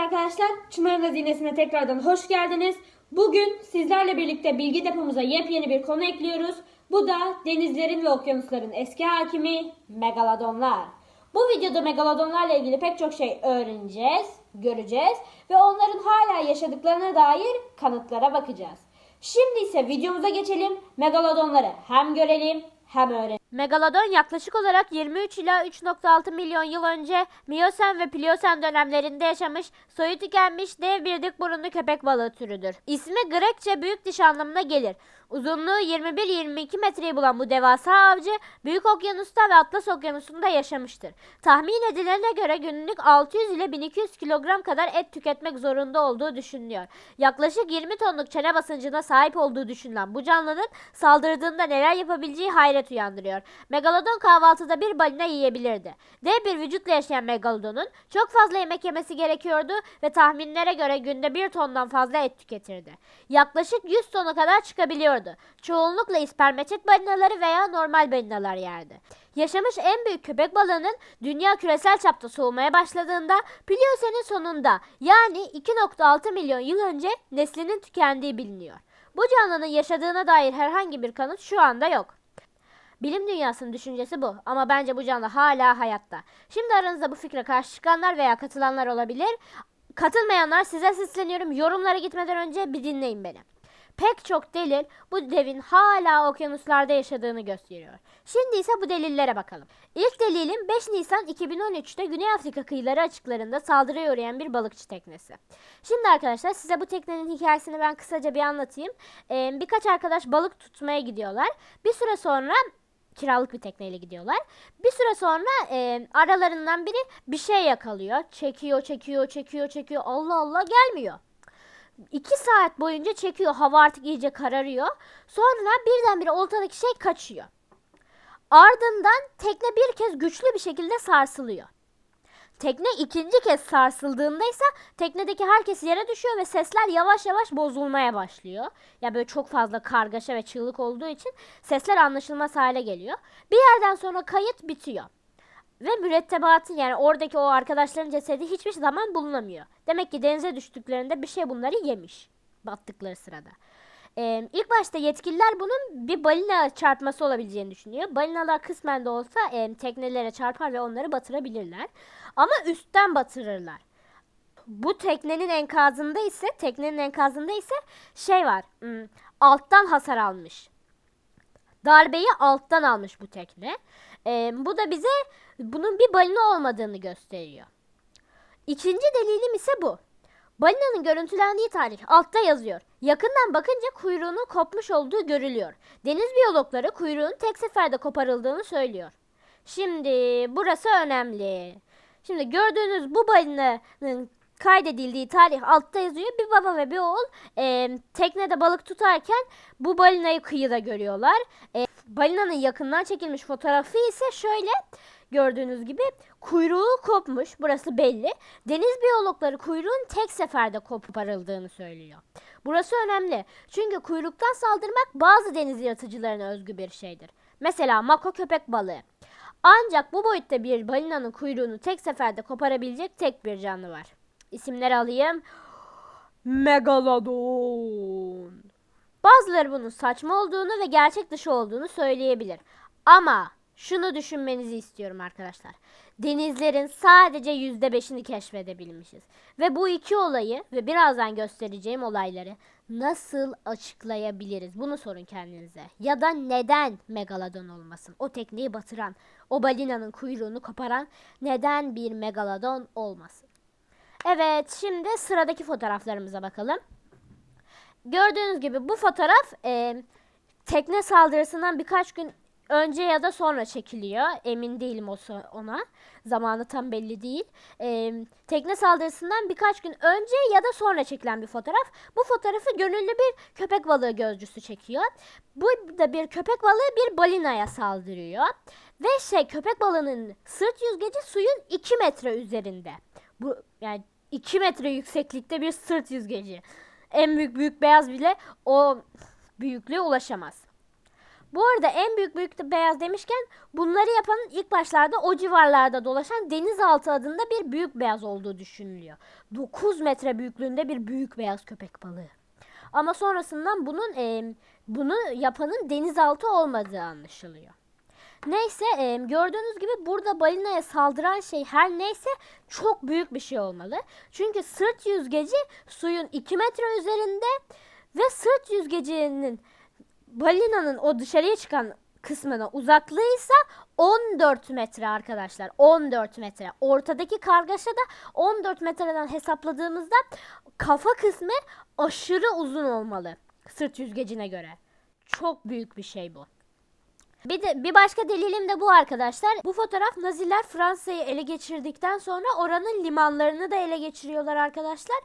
arkadaşlar. Çınar'ın Hazinesi'ne tekrardan hoş geldiniz. Bugün sizlerle birlikte bilgi depomuza yepyeni bir konu ekliyoruz. Bu da denizlerin ve okyanusların eski hakimi megalodonlar. Bu videoda megalodonlarla ilgili pek çok şey öğreneceğiz, göreceğiz ve onların hala yaşadıklarına dair kanıtlara bakacağız. Şimdi ise videomuza geçelim. Megalodonları hem görelim hem öğrenelim. Megalodon yaklaşık olarak 23 ila 3.6 milyon yıl önce Miyosen ve Pliyosen dönemlerinde yaşamış, soyu tükenmiş dev bir dik burunlu köpek balığı türüdür. İsmi Grekçe büyük diş anlamına gelir. Uzunluğu 21-22 metreyi bulan bu devasa avcı Büyük Okyanus'ta ve Atlas Okyanusu'nda yaşamıştır. Tahmin edilene göre günlük 600 ile 1200 kilogram kadar et tüketmek zorunda olduğu düşünülüyor. Yaklaşık 20 tonluk çene basıncına sahip olduğu düşünülen bu canlının saldırdığında neler yapabileceği hayret uyandırıyor. Megalodon kahvaltıda bir balina yiyebilirdi. Dev bir vücutla yaşayan megalodonun çok fazla yemek yemesi gerekiyordu ve tahminlere göre günde bir tondan fazla et tüketirdi. Yaklaşık 100 tona kadar çıkabiliyordu. Çoğunlukla ispermeçet balinaları veya normal balinalar yerdi. Yaşamış en büyük köpek balığının dünya küresel çapta soğumaya başladığında Pliyosen'in sonunda yani 2.6 milyon yıl önce neslinin tükendiği biliniyor. Bu canlının yaşadığına dair herhangi bir kanıt şu anda yok. Bilim dünyasının düşüncesi bu ama bence bu canlı hala hayatta. Şimdi aranızda bu fikre karşı çıkanlar veya katılanlar olabilir. Katılmayanlar size sesleniyorum. Yorumlara gitmeden önce bir dinleyin beni. Pek çok delil bu devin hala okyanuslarda yaşadığını gösteriyor. Şimdi ise bu delillere bakalım. İlk delilim 5 Nisan 2013'te Güney Afrika kıyıları açıklarında saldırıya uğrayan bir balıkçı teknesi. Şimdi arkadaşlar size bu teknenin hikayesini ben kısaca bir anlatayım. Ee, birkaç arkadaş balık tutmaya gidiyorlar. Bir süre sonra kiralık bir tekneyle gidiyorlar. Bir süre sonra e, aralarından biri bir şey yakalıyor. Çekiyor, çekiyor, çekiyor, çekiyor. Allah Allah gelmiyor. İki saat boyunca çekiyor. Hava artık iyice kararıyor. Sonra birdenbire oltadaki şey kaçıyor. Ardından tekne bir kez güçlü bir şekilde sarsılıyor. Tekne ikinci kez sarsıldığında ise teknedeki herkes yere düşüyor ve sesler yavaş yavaş bozulmaya başlıyor. Ya böyle çok fazla kargaşa ve çığlık olduğu için sesler anlaşılmaz hale geliyor. Bir yerden sonra kayıt bitiyor. Ve mürettebatın yani oradaki o arkadaşların cesedi hiçbir zaman bulunamıyor. Demek ki denize düştüklerinde bir şey bunları yemiş battıkları sırada. Ee, ilk başta yetkililer bunun bir balina çarpması olabileceğini düşünüyor. Balinalar kısmen de olsa e, teknelere çarpar ve onları batırabilirler. Ama üstten batırırlar. Bu teknenin enkazında ise teknenin enkazında ise şey var. hmm, alttan hasar almış. Darbeyi alttan almış bu tekne. Ee, bu da bize bunun bir balina olmadığını gösteriyor. İkinci delilim ise bu. Balinanın görüntülendiği tarih altta yazıyor. Yakından bakınca kuyruğunun kopmuş olduğu görülüyor. Deniz biyologları kuyruğun tek seferde koparıldığını söylüyor. Şimdi burası önemli. Şimdi gördüğünüz bu balinanın kaydedildiği tarih altta yazıyor. Bir baba ve bir oğul e, teknede balık tutarken bu balinayı kıyıda görüyorlar. E, balinanın yakından çekilmiş fotoğrafı ise şöyle gördüğünüz gibi kuyruğu kopmuş. Burası belli. Deniz biyologları kuyruğun tek seferde koparıldığını söylüyor. Burası önemli. Çünkü kuyruktan saldırmak bazı deniz yaratıcılarına özgü bir şeydir. Mesela mako köpek balığı. Ancak bu boyutta bir balinanın kuyruğunu tek seferde koparabilecek tek bir canlı var. İsimleri alayım. Megalodon. Bazıları bunun saçma olduğunu ve gerçek dışı olduğunu söyleyebilir. Ama şunu düşünmenizi istiyorum arkadaşlar. Denizlerin sadece %5'ini keşfedebilmişiz. Ve bu iki olayı ve birazdan göstereceğim olayları nasıl açıklayabiliriz? Bunu sorun kendinize. Ya da neden megalodon olmasın? O tekneyi batıran, o balinanın kuyruğunu koparan neden bir megalodon olmasın? Evet, şimdi sıradaki fotoğraflarımıza bakalım. Gördüğünüz gibi bu fotoğraf e, tekne saldırısından birkaç gün önce ya da sonra çekiliyor. Emin değilim o ona. Zamanı tam belli değil. E, tekne saldırısından birkaç gün önce ya da sonra çekilen bir fotoğraf. Bu fotoğrafı gönüllü bir köpek balığı gözcüsü çekiyor. Bu da bir köpek balığı bir balinaya saldırıyor. Ve şey köpek balığının sırt yüzgeci suyun 2 metre üzerinde. Bu yani 2 metre yükseklikte bir sırt yüzgeci. En büyük büyük beyaz bile o büyüklüğe ulaşamaz. Bu arada en büyük büyük de beyaz demişken bunları yapanın ilk başlarda o civarlarda dolaşan denizaltı adında bir büyük beyaz olduğu düşünülüyor. 9 metre büyüklüğünde bir büyük beyaz köpek balığı. Ama sonrasından bunun e, bunu yapanın denizaltı olmadığı anlaşılıyor. Neyse e, gördüğünüz gibi burada balinaya saldıran şey her neyse çok büyük bir şey olmalı. Çünkü sırt yüzgeci suyun 2 metre üzerinde ve sırt yüzgecinin balinanın o dışarıya çıkan kısmına uzaklığıysa 14 metre arkadaşlar. 14 metre. Ortadaki kargaşa da 14 metreden hesapladığımızda kafa kısmı aşırı uzun olmalı sırt yüzgecine göre. Çok büyük bir şey bu. Bir de bir başka delilim de bu arkadaşlar. Bu fotoğraf Naziler Fransa'yı ele geçirdikten sonra oranın limanlarını da ele geçiriyorlar arkadaşlar.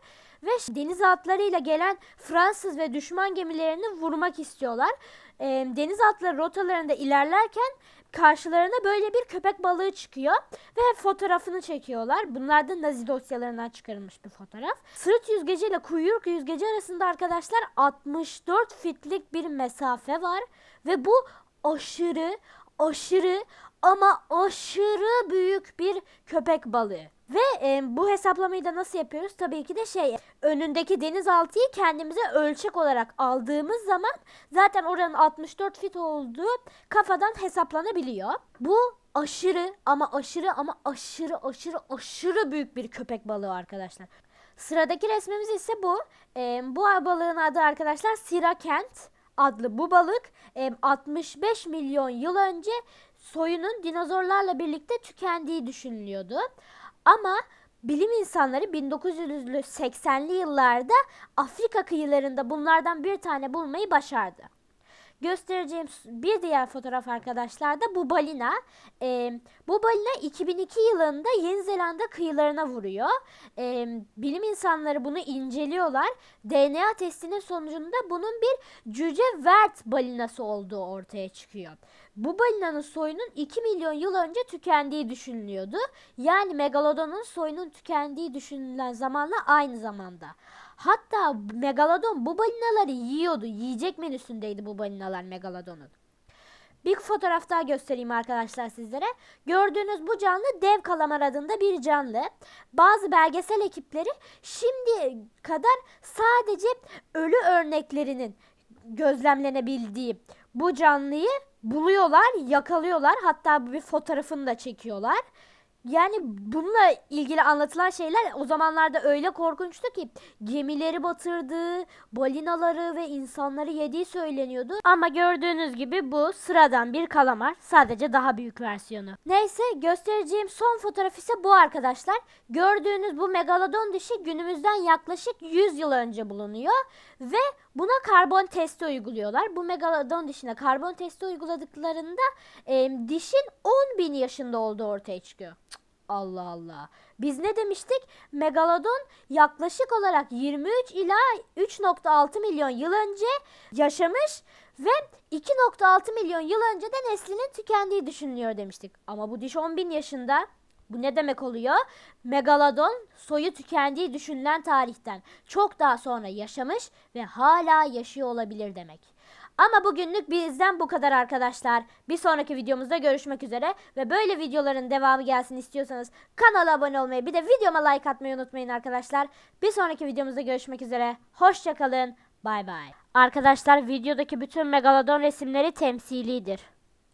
Ve denizaltılarıyla gelen Fransız ve düşman gemilerini vurmak istiyorlar. E, denizaltıları rotalarında ilerlerken karşılarına böyle bir köpek balığı çıkıyor ve fotoğrafını çekiyorlar. Bunlar da Nazi dosyalarından çıkarılmış bir fotoğraf. Sırt yüzgeciyle kuyruk yüzgeci arasında arkadaşlar 64 fitlik bir mesafe var ve bu aşırı aşırı ama aşırı büyük bir köpek balığı. Ve e, bu hesaplamayı da nasıl yapıyoruz? Tabii ki de şey önündeki denizaltıyı kendimize ölçek olarak aldığımız zaman zaten oranın 64 fit olduğu kafadan hesaplanabiliyor. Bu aşırı ama aşırı ama aşırı aşırı aşırı büyük bir köpek balığı arkadaşlar. Sıradaki resmimiz ise bu. E, bu balığın adı arkadaşlar Sirakent adlı bu balık e, 65 milyon yıl önce soyunun dinozorlarla birlikte tükendiği düşünülüyordu. Ama bilim insanları 1980'li yıllarda Afrika kıyılarında bunlardan bir tane bulmayı başardı. Göstereceğim bir diğer fotoğraf arkadaşlar da bu balina. Ee, bu balina 2002 yılında Yeni Zelanda kıyılarına vuruyor. Ee, bilim insanları bunu inceliyorlar. DNA testinin sonucunda bunun bir cüce vert balinası olduğu ortaya çıkıyor. Bu balinanın soyunun 2 milyon yıl önce tükendiği düşünülüyordu. Yani megalodonun soyunun tükendiği düşünülen zamanla aynı zamanda. Hatta megalodon bu balinaları yiyordu. Yiyecek menüsündeydi bu balinalar megalodonun. Bir fotoğraf daha göstereyim arkadaşlar sizlere. Gördüğünüz bu canlı dev kalamar adında bir canlı. Bazı belgesel ekipleri şimdi kadar sadece ölü örneklerinin gözlemlenebildiği bu canlıyı buluyorlar, yakalıyorlar. Hatta bir fotoğrafını da çekiyorlar. Yani bununla ilgili anlatılan şeyler o zamanlarda öyle korkunçtu ki gemileri batırdığı, balinaları ve insanları yediği söyleniyordu. Ama gördüğünüz gibi bu sıradan bir kalamar. Sadece daha büyük versiyonu. Neyse göstereceğim son fotoğraf ise bu arkadaşlar. Gördüğünüz bu megalodon dişi günümüzden yaklaşık 100 yıl önce bulunuyor ve buna karbon testi uyguluyorlar. Bu megalodon dişine karbon testi uyguladıklarında e, dişin 10 bin yaşında olduğu ortaya çıkıyor. Allah Allah. Biz ne demiştik? Megalodon yaklaşık olarak 23 ila 3.6 milyon yıl önce yaşamış ve 2.6 milyon yıl önce de neslinin tükendiği düşünülüyor demiştik. Ama bu diş 10 bin yaşında. Bu ne demek oluyor? Megalodon soyu tükendiği düşünülen tarihten çok daha sonra yaşamış ve hala yaşıyor olabilir demek. Ama bugünlük bizden bu kadar arkadaşlar. Bir sonraki videomuzda görüşmek üzere ve böyle videoların devamı gelsin istiyorsanız kanala abone olmayı bir de videoma like atmayı unutmayın arkadaşlar. Bir sonraki videomuzda görüşmek üzere. Hoşçakalın. Bay bay. Arkadaşlar videodaki bütün megalodon resimleri temsilidir.